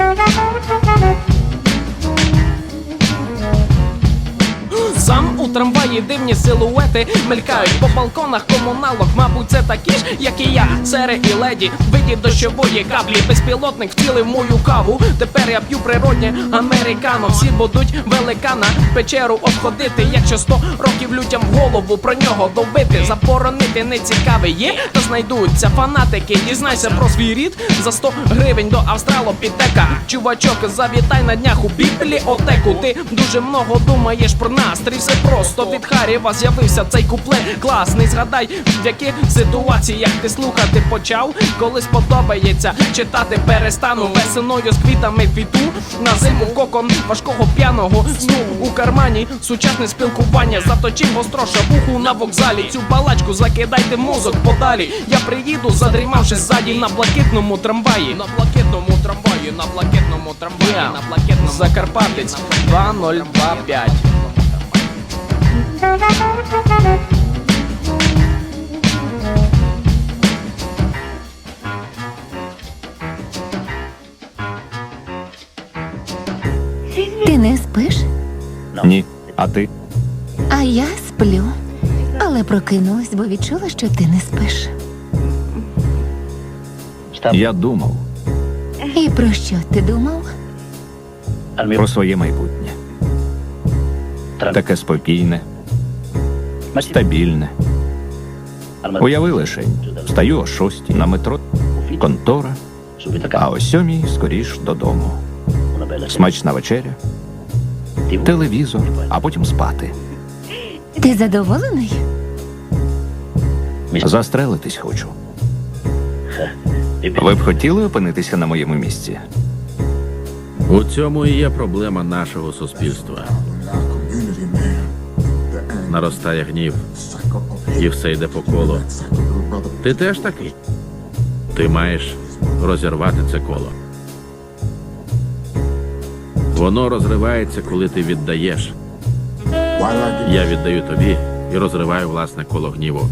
Thank you. Трамваї дивні силуети мелькають по балконах комуналок. Мабуть, це такі ж, як і я, сери і леді. Виді дощової каплі, безпілотник втілив мою каву. Тепер я п'ю природнє американо. Всі будуть великана печеру обходити. Якщо сто років людям голову про нього добити, заборонити не цікавий є, та знайдуться фанатики. Дізнайся про свій рід за 100 гривень до австралопітека. Чувачок, завітай на днях у бібліотеку. Ти дуже много думаєш про настрій. Все просто від Харєва з'явився цей куплет класний. Згадай, в яких ситуаціях ти слухати почав, коли сподобається читати перестану весною з квітами квіту на зиму кокон важкого п'яного сну у кармані. Сучасне спілкування заточив гостро шабуху на вокзалі. Цю балачку закидайте мозок подалі. Я приїду, задрімавши ззаді на блакитному трамваї. На блакитному трамваї, на блакитному трамваї, на блакитному Закарпатець 2025. Ти не спиш, Ні. А ти? а я сплю. Але прокинулась, бо відчула, що ти не спиш. Я думав І про що ти думав? про своє майбутнє. Таке спокійне, стабільне. Уяви лишень. Встаю о шостій на метро, контора, а о сьомій скоріш додому. Смачна вечеря, телевізор, а потім спати. Ти задоволений? Застрелитись хочу. Ви б хотіли опинитися на моєму місці? У цьому і є проблема нашого суспільства. Наростає гнів, і все йде по колу. Ти теж такий. Ти маєш розірвати це коло. Воно розривається, коли ти віддаєш. Я віддаю тобі і розриваю власне коло гніву.